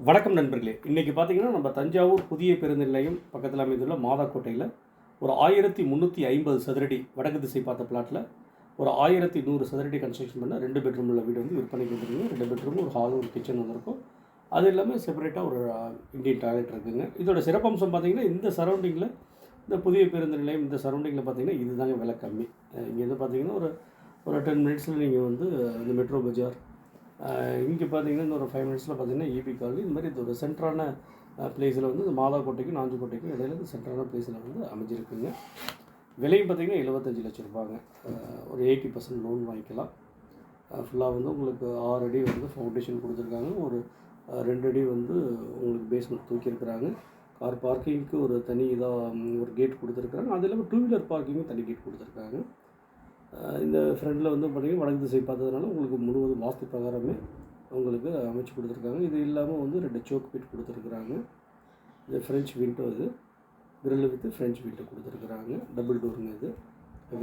வணக்கம் நண்பர்களே. இன்றைக்கி பார்த்தீங்கன்னா நம்ம தஞ்சாவூர் புதிய பேருந்து நிலையம் பக்கத்தில் அமைந்துள்ள மாதாக்கோட்டையில் ஒரு ஆயிரத்தி முந்நூற்றி ஐம்பது சதுரடி வடக்கு திசை பார்த்த பிளாட்டில் ஒரு ஆயிரத்தி நூறு சதுரடி கன்ஸ்ட்ரக்ஷன் பண்ண ரெண்டு பெட்ரூம் உள்ள வீடு வந்து விற்பனைக்கு வந்துருக்குங்க ரெண்டு பெட்ரூம் ஒரு ஹால் ஒரு கிச்சன் வந்திருக்கும் அது இல்லாமல் செப்பரேட்டாக ஒரு இந்தியன் டாய்லெட் இருக்குதுங்க இதோட சிறப்பம்சம் பார்த்தீங்கன்னா இந்த சரௌண்டிங்கில் இந்த புதிய பேருந்து நிலையம் இந்த சரௌண்டிங்கில் பார்த்தீங்கன்னா இதுதாங்க விலை கம்மி. இங்கேருந்து பார்த்தீங்கன்னா ஒரு ஒரு டென் மினிட்ஸில் நீங்கள் வந்து இந்த மெட்ரோ பஜார் இங்கே பார்த்தீங்கன்னா இந்த ஒரு ஃபைவ் மினிட்ஸில் பார்த்தீங்கன்னா ஈபி காலனி இந்த மாதிரி இது ஒரு சென்ட்ரான பிளேஸில் வந்து இந்த மாதாக்கோட்டைக்கும் நாஞ்சிக்கோட்டைக்கும் இடையில இந்த சென்ட்ரான பிளேஸில் வந்து அமைஞ்சிருக்குங்க. விலையும் பார்த்தீங்கன்னா எழுபத்தஞ்சு லட்சம் ரூபாங்க ஒரு எயிட்டி பர்சன்ட் லோன் வாங்கிக்கலாம். ஃபுல்லாக வந்து உங்களுக்கு ஆறு அடி வந்து ஃபவுண்டேஷன் கொடுத்துருக்காங்க. ஒரு ரெண்டு அடி வந்து உங்களுக்கு பேஸ்மெண்ட் தூக்கியிருக்கிறாங்க. கார் பார்க்கிங்க்கு ஒரு தனி இதாக ஒரு கேட் கொடுத்துருக்குறாங்க. அது இல்லாமல் டூ வீலர் பார்க்கிங்கும் தனி கேட் கொடுத்துருக்காங்க. இந்த ஃப்ரெண்டில் வந்து பார்த்திங்கன்னா வடக்கு திசை பார்த்ததுனால உங்களுக்கு முழுவதும் வாஸ்து பிரகாரமே உங்களுக்கு அமைச்சு கொடுத்துருக்காங்க. இது இல்லாமல் வந்து ரெண்டு சோக் பீட் கொடுத்துருக்குறாங்க. இது ஃப்ரெஞ்ச் விண்டோ இது. கிரில் வித்து ஃப்ரெஞ்ச் விண்டோ கொடுத்துருக்குறாங்க. டபுள் டோருங்க இது.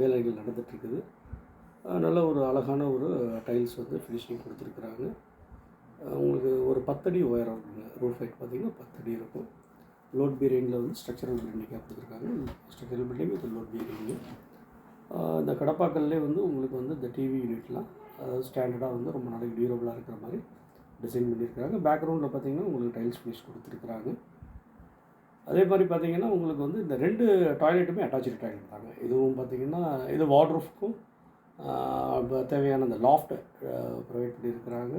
வேலைகள் நடந்துகிட்ருக்குது நல்ல ஒரு அழகான ஒரு டைல்ஸ் வந்து ஃபினிஷிங் கொடுத்துருக்குறாங்க. உங்களுக்கு ஒரு பத்தடி உயரம் இருக்குங்க. ரூஃப் ஹைட் பார்த்திங்கன்னா பத்தடி இருக்கும். லோட் பீரிங்கில் வந்து ஸ்ட்ரக்சரல் பில்டிங்காக கொடுத்துருக்காங்க. Structural building with load bearing இந்த கடப்பாக்கல்லே வந்து உங்களுக்கு வந்து இந்த டிவி யூனிட்லாம் அதாவது ஸ்டாண்டர்டாக வந்து ரொம்ப நாளைக்கு டியூரபுளாக இருக்கிற மாதிரி டிசைன் பண்ணியிருக்கிறாங்க. பேக்ரவுண்டில் பார்த்தீங்கன்னா உங்களுக்கு டைல்ஸ் ஃபினிஷ் கொடுத்துருக்குறாங்க. அதே மாதிரி பார்த்தீங்கன்னா உங்களுக்கு வந்து இந்த ரெண்டு டாய்லெட்டுமே அட்டாச்சு டாய்லெட் தாங்க. இதுவும் பார்த்தீங்கன்னா இது வாட்ரூஃப்க்கும் தேவையான அந்த லாஃப்ட்டை ப்ரொவைட் பண்ணியிருக்கிறாங்க.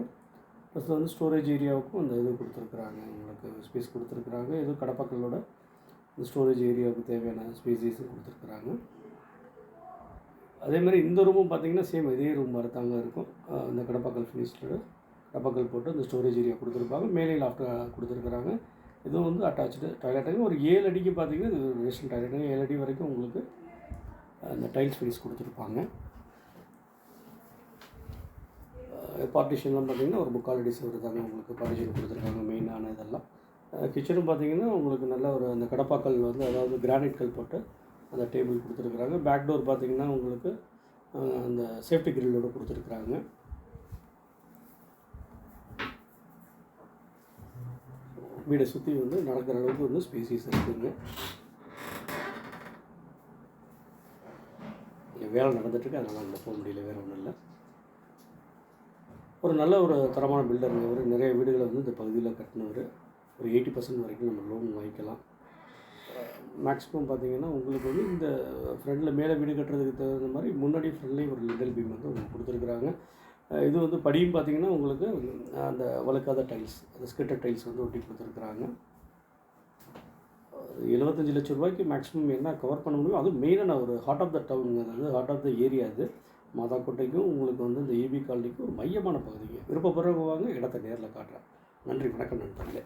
ப்ளஸ் வந்து ஸ்டோரேஜ் ஏரியாவுக்கும் அந்த இது கொடுத்துருக்குறாங்க. உங்களுக்கு ஸ்பேஸ் கொடுத்துருக்குறாங்க. இது கடப்பாக்களோட இந்த ஸ்டோரேஜ் ஏரியாவுக்கு தேவையான ஸ்பேசஸும் கொடுத்துருக்குறாங்க. அதே மாதிரி இந்த ரூமும் பார்த்தீங்கன்னா சேம் இதே ரூம் மாதிரி தாங்க இருக்கும். இந்த கடப்பாக்கல் ஃபினிஷ்டு கடப்பாக்கல் போட்டு இந்த ஸ்டோரேஜ் ஏரியா கொடுத்துருப்பாங்க. மேலே லாஃப்ட் கொடுத்துருக்குறாங்க. இதுவும் வந்து அட்டாச்சு டாய்லெட்டுங்க ஒரு ஏழு அடிக்கு பார்த்தீங்கன்னா இது ரேஷன் டாய்லெட்டுங்க ஏழு அடி வரைக்கும் உங்களுக்கு அந்த டைல்ஸ் ஃபினிஷ் கொடுத்துருப்பாங்க. பார்ட்டிஷன்லாம் பார்த்தீங்கன்னா ஒரு முக்கால் அடி சுவர் தாங்க உங்களுக்கு பார்ட்டிஷன் கொடுத்துருக்காங்க மெயினான இதெல்லாம். கிச்சனும் பார்த்தீங்கன்னா உங்களுக்கு நல்ல ஒரு அந்த கடப்பாக்கல் வந்து அதாவது கிரானைட் கல் போட்டு அந்த டேபிள் கொடுத்துருக்குறாங்க. பேக் டோர் பார்த்திங்கன்னா உங்களுக்கு அந்த சேஃப்டி கிரில்லோடு கொடுத்துருக்குறாங்க. வீடை சுற்றி வந்து நடக்கிற அளவுக்கு வந்து ஸ்பேசியஸ் இருக்குதுங்க வேலை நடந்துட்டுருக்கு. அதனால் அந்த போக முடியல வேறு ஒன்றும் இல்லை. ஒரு நல்ல ஒரு தரமான பில்டர் அவர் நிறைய வீடுகளை வந்து இந்த பகுதியில் கட்டினவர். ஒரு எயிட்டி பர்சன்ட் வரைக்கும் நம்ம லோன் வாங்கிக்கலாம். மேக்ஸிமம் பார்த்தீங்கன்னா உங்களுக்கு வந்து இந்த ஃப்ரெண்டில் மேலே வீடு கட்டுறதுக்கு தகுந்த மாதிரி முன்னாடி ஃப்ரெண்ட்லேயும் ஒரு லிட்டல் பீம் வந்து உங்களுக்கு கொடுத்துருக்குறாங்க. இது வந்து படியும் பார்த்தீங்கன்னா உங்களுக்கு அந்த வழுக்காத டைல்ஸ் அந்த ஸ்கிட்டர் டைல்ஸ் வந்து ஒட்டி கொடுத்துருக்குறாங்க. எழுபத்தஞ்சு லட்ச ரூபாய்க்கு மேக்ஸிமம் என்ன கவர் பண்ண முடியும் அதுவும் மெயினான ஒரு ஹார்ட் ஆஃப் த டவுன் அதாவது ஹார்ட் ஆஃப் த ஏரியா அது. மாதாக்கோட்டைக்கும் உங்களுக்கு வந்து இந்த ஏபி காலனிக்கும் ஒரு மையமான பகுதிங்க. விருப்பப்படுறவங்க வாங்க இடத்த நேரில் காட்டுறேன். நன்றி வணக்கம் நண்பர்களே.